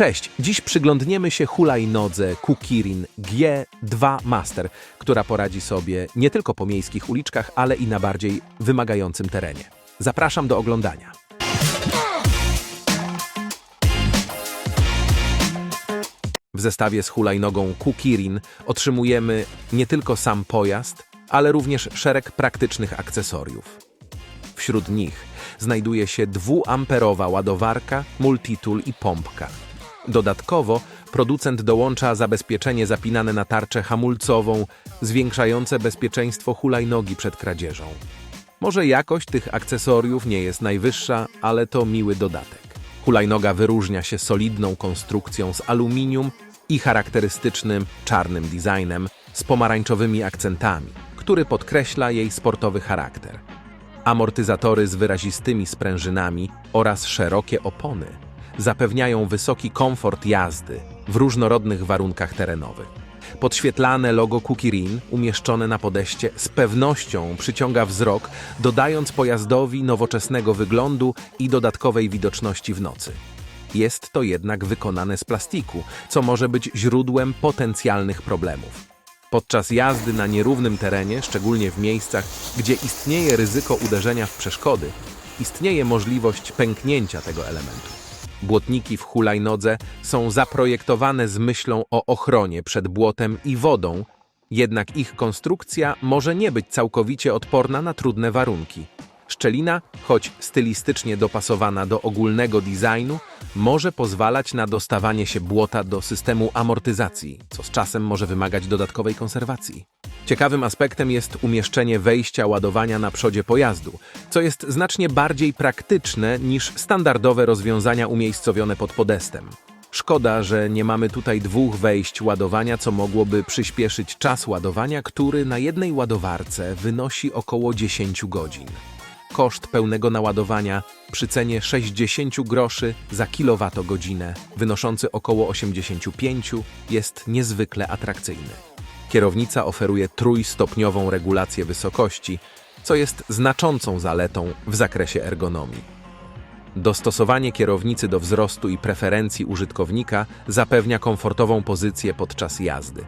Cześć, dziś przyglądniemy się hulajnodze Kukirin G2 Master, która poradzi sobie nie tylko po miejskich uliczkach, ale i na bardziej wymagającym terenie. Zapraszam do oglądania. W zestawie z hulajnogą Kukirin otrzymujemy nie tylko sam pojazd, ale również szereg praktycznych akcesoriów. Wśród nich znajduje się dwuamperowa ładowarka, multitool i pompka. Dodatkowo producent dołącza zabezpieczenie zapinane na tarczę hamulcową, zwiększające bezpieczeństwo hulajnogi przed kradzieżą. Może jakość tych akcesoriów nie jest najwyższa, ale to miły dodatek. Hulajnoga wyróżnia się solidną konstrukcją z aluminium i charakterystycznym czarnym designem z pomarańczowymi akcentami, który podkreśla jej sportowy charakter. Amortyzatory z wyrazistymi sprężynami oraz szerokie opony zapewniają wysoki komfort jazdy w różnorodnych warunkach terenowych. Podświetlane logo Kukirin umieszczone na podeście z pewnością przyciąga wzrok, dodając pojazdowi nowoczesnego wyglądu i dodatkowej widoczności w nocy. Jest to jednak wykonane z plastiku, co może być źródłem potencjalnych problemów. Podczas jazdy na nierównym terenie, szczególnie w miejscach, gdzie istnieje ryzyko uderzenia w przeszkody, istnieje możliwość pęknięcia tego elementu. Błotniki w hulajnodze są zaprojektowane z myślą o ochronie przed błotem i wodą, jednak ich konstrukcja może nie być całkowicie odporna na trudne warunki. Szczelina, choć stylistycznie dopasowana do ogólnego designu, może pozwalać na dostawanie się błota do systemu amortyzacji, co z czasem może wymagać dodatkowej konserwacji. Ciekawym aspektem jest umieszczenie wejścia ładowania na przodzie pojazdu, co jest znacznie bardziej praktyczne niż standardowe rozwiązania umiejscowione pod podestem. Szkoda, że nie mamy tutaj dwóch wejść ładowania, co mogłoby przyspieszyć czas ładowania, który na jednej ładowarce wynosi około 10 godzin. Koszt pełnego naładowania przy cenie 60 groszy za kilowatogodzinę, wynoszący około 85, jest niezwykle atrakcyjny. Kierownica oferuje trójstopniową regulację wysokości, co jest znaczącą zaletą w zakresie ergonomii. Dostosowanie kierownicy do wzrostu i preferencji użytkownika zapewnia komfortową pozycję podczas jazdy.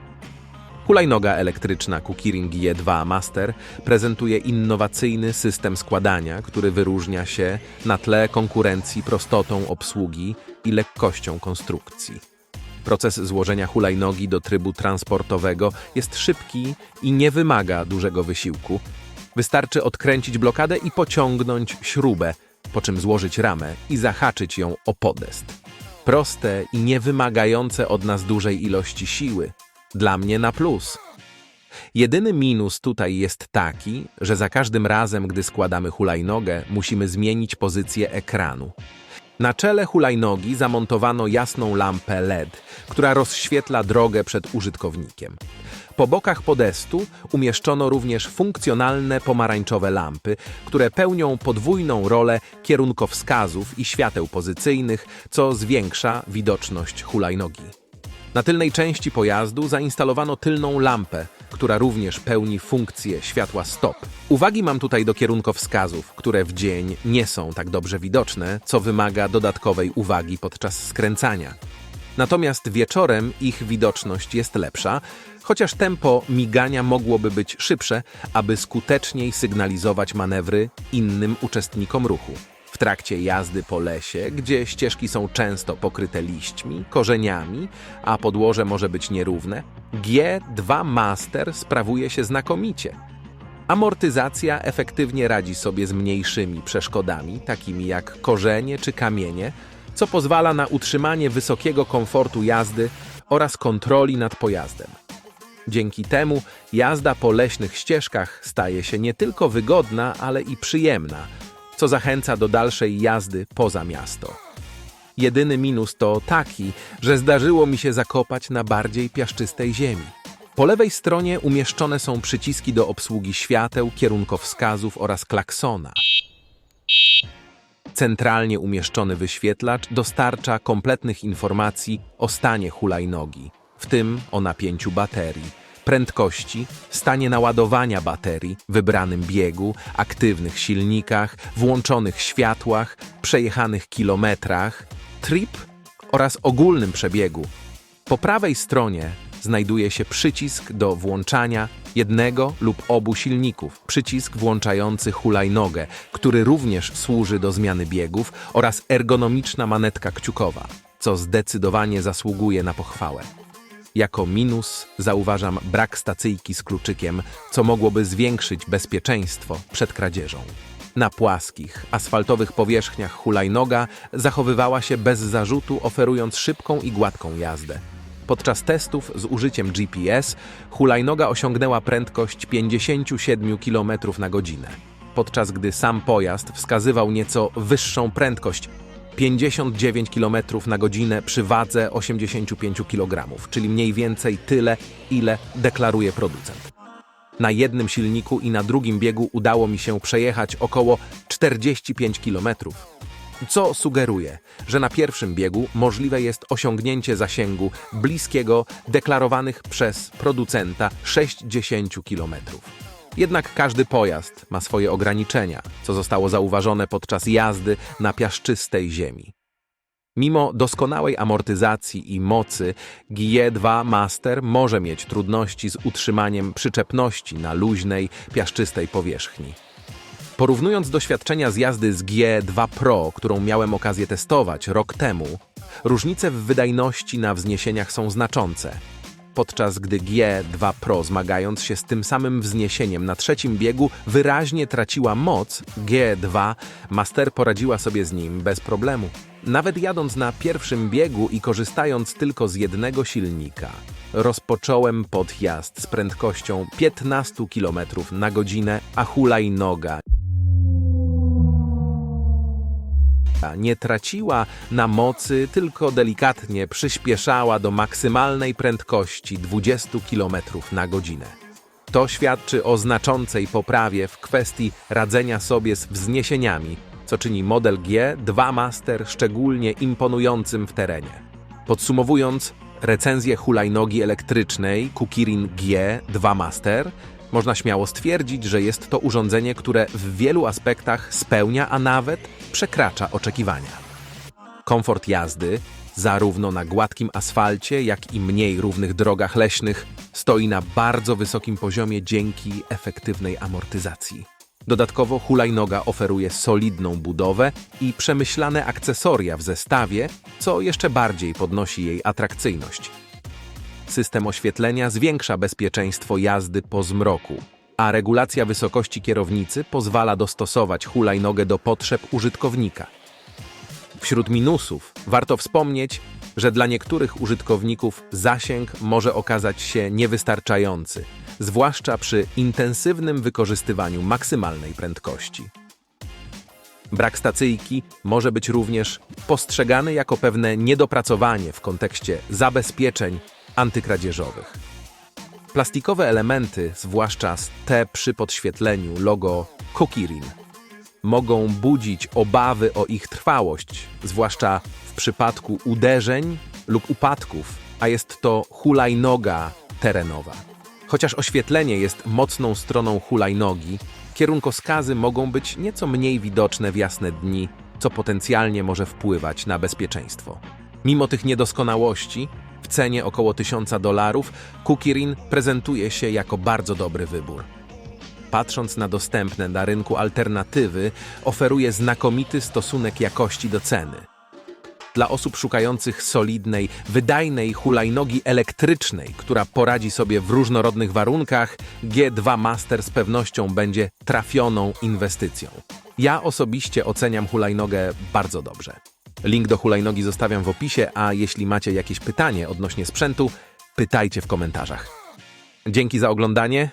Hulajnoga elektryczna Kukirin G2 Master prezentuje innowacyjny system składania, który wyróżnia się na tle konkurencji prostotą obsługi i lekkością konstrukcji. Proces złożenia hulajnogi do trybu transportowego jest szybki i nie wymaga dużego wysiłku. Wystarczy odkręcić blokadę i pociągnąć śrubę, po czym złożyć ramę i zahaczyć ją o podest. Proste i nie wymagające od nas dużej ilości siły. Dla mnie na plus. Jedyny minus tutaj jest taki, że za każdym razem, gdy składamy hulajnogę, musimy zmienić pozycję ekranu. Na czele hulajnogi zamontowano jasną lampę LED, która rozświetla drogę przed użytkownikiem. Po bokach podestu umieszczono również funkcjonalne pomarańczowe lampy, które pełnią podwójną rolę kierunkowskazów i świateł pozycyjnych, co zwiększa widoczność hulajnogi. Na tylnej części pojazdu zainstalowano tylną lampę, która również pełni funkcję światła stop. Uwagi mam tutaj do kierunkowskazów, które w dzień nie są tak dobrze widoczne, co wymaga dodatkowej uwagi podczas skręcania. Natomiast wieczorem ich widoczność jest lepsza, chociaż tempo migania mogłoby być szybsze, aby skuteczniej sygnalizować manewry innym uczestnikom ruchu. Trakcie jazdy po lesie, gdzie ścieżki są często pokryte liśćmi, korzeniami, a podłoże może być nierówne, G2 Master sprawuje się znakomicie. Amortyzacja efektywnie radzi sobie z mniejszymi przeszkodami, takimi jak korzenie czy kamienie, co pozwala na utrzymanie wysokiego komfortu jazdy oraz kontroli nad pojazdem. Dzięki temu jazda po leśnych ścieżkach staje się nie tylko wygodna, ale i przyjemna, co zachęca do dalszej jazdy poza miasto. Jedyny minus to taki, że zdarzyło mi się zakopać na bardziej piaszczystej ziemi. Po lewej stronie umieszczone są przyciski do obsługi świateł, kierunkowskazów oraz klaksona. Centralnie umieszczony wyświetlacz dostarcza kompletnych informacji o stanie hulajnogi, w tym o napięciu baterii, prędkości, stanie naładowania baterii, wybranym biegu, aktywnych silnikach, włączonych światłach, przejechanych kilometrach, trip oraz ogólnym przebiegu. Po prawej stronie znajduje się przycisk do włączania jednego lub obu silników, przycisk włączający hulajnogę, który również służy do zmiany biegów oraz ergonomiczna manetka kciukowa, co zdecydowanie zasługuje na pochwałę. Jako minus zauważam brak stacyjki z kluczykiem, co mogłoby zwiększyć bezpieczeństwo przed kradzieżą. Na płaskich, asfaltowych powierzchniach hulajnoga zachowywała się bez zarzutu, oferując szybką i gładką jazdę. Podczas testów z użyciem GPS hulajnoga osiągnęła prędkość 57 km na godzinę, podczas gdy sam pojazd wskazywał nieco wyższą prędkość 59 km na godzinę przy wadze 85 kg, czyli mniej więcej tyle, ile deklaruje producent. Na jednym silniku i na drugim biegu udało mi się przejechać około 45 km, co sugeruje, że na pierwszym biegu możliwe jest osiągnięcie zasięgu bliskiego deklarowanych przez producenta 60 km. Jednak każdy pojazd ma swoje ograniczenia, co zostało zauważone podczas jazdy na piaszczystej ziemi. Mimo doskonałej amortyzacji i mocy, GE2 Master może mieć trudności z utrzymaniem przyczepności na luźnej, piaszczystej powierzchni. Porównując doświadczenia z jazdy z G2 Pro, którą miałem okazję testować rok temu, różnice w wydajności na wzniesieniach są znaczące. Podczas gdy G2 Pro zmagając się z tym samym wzniesieniem na trzecim biegu wyraźnie traciła moc, G2 Master poradziła sobie z nim bez problemu. Nawet jadąc na pierwszym biegu i korzystając tylko z jednego silnika, rozpocząłem podjazd z prędkością 15 km na godzinę, a hulajnoga nie traciła na mocy, tylko delikatnie przyspieszała do maksymalnej prędkości 20 km na godzinę. To świadczy o znaczącej poprawie w kwestii radzenia sobie z wzniesieniami, co czyni model G2 Master szczególnie imponującym w terenie. Podsumowując, recenzję hulajnogi elektrycznej Kukirin G2 Master można śmiało stwierdzić, że jest to urządzenie, które w wielu aspektach spełnia, a nawet przekracza oczekiwania. Komfort jazdy, zarówno na gładkim asfalcie, jak i mniej równych drogach leśnych, stoi na bardzo wysokim poziomie dzięki efektywnej amortyzacji. Dodatkowo hulajnoga oferuje solidną budowę i przemyślane akcesoria w zestawie, co jeszcze bardziej podnosi jej atrakcyjność. System oświetlenia zwiększa bezpieczeństwo jazdy po zmroku, a regulacja wysokości kierownicy pozwala dostosować hulajnogę do potrzeb użytkownika. Wśród minusów warto wspomnieć, że dla niektórych użytkowników zasięg może okazać się niewystarczający, zwłaszcza przy intensywnym wykorzystywaniu maksymalnej prędkości. Brak stacyjki może być również postrzegany jako pewne niedopracowanie w kontekście zabezpieczeń antykradzieżowych. Plastikowe elementy, zwłaszcza te przy podświetleniu logo Kokirin, mogą budzić obawy o ich trwałość, zwłaszcza w przypadku uderzeń lub upadków, a jest to hulajnoga terenowa. Chociaż oświetlenie jest mocną stroną hulajnogi, kierunkowskazy mogą być nieco mniej widoczne w jasne dni, co potencjalnie może wpływać na bezpieczeństwo. Mimo tych niedoskonałości, cenie około 1000 dolarów, Kukirin prezentuje się jako bardzo dobry wybór. Patrząc na dostępne na rynku alternatywy, oferuje znakomity stosunek jakości do ceny. Dla osób szukających solidnej, wydajnej hulajnogi elektrycznej, która poradzi sobie w różnorodnych warunkach, G2 Master z pewnością będzie trafioną inwestycją. Ja osobiście oceniam hulajnogę bardzo dobrze. Link do hulajnogi zostawiam w opisie, a jeśli macie jakieś pytanie odnośnie sprzętu, pytajcie w komentarzach. Dzięki za oglądanie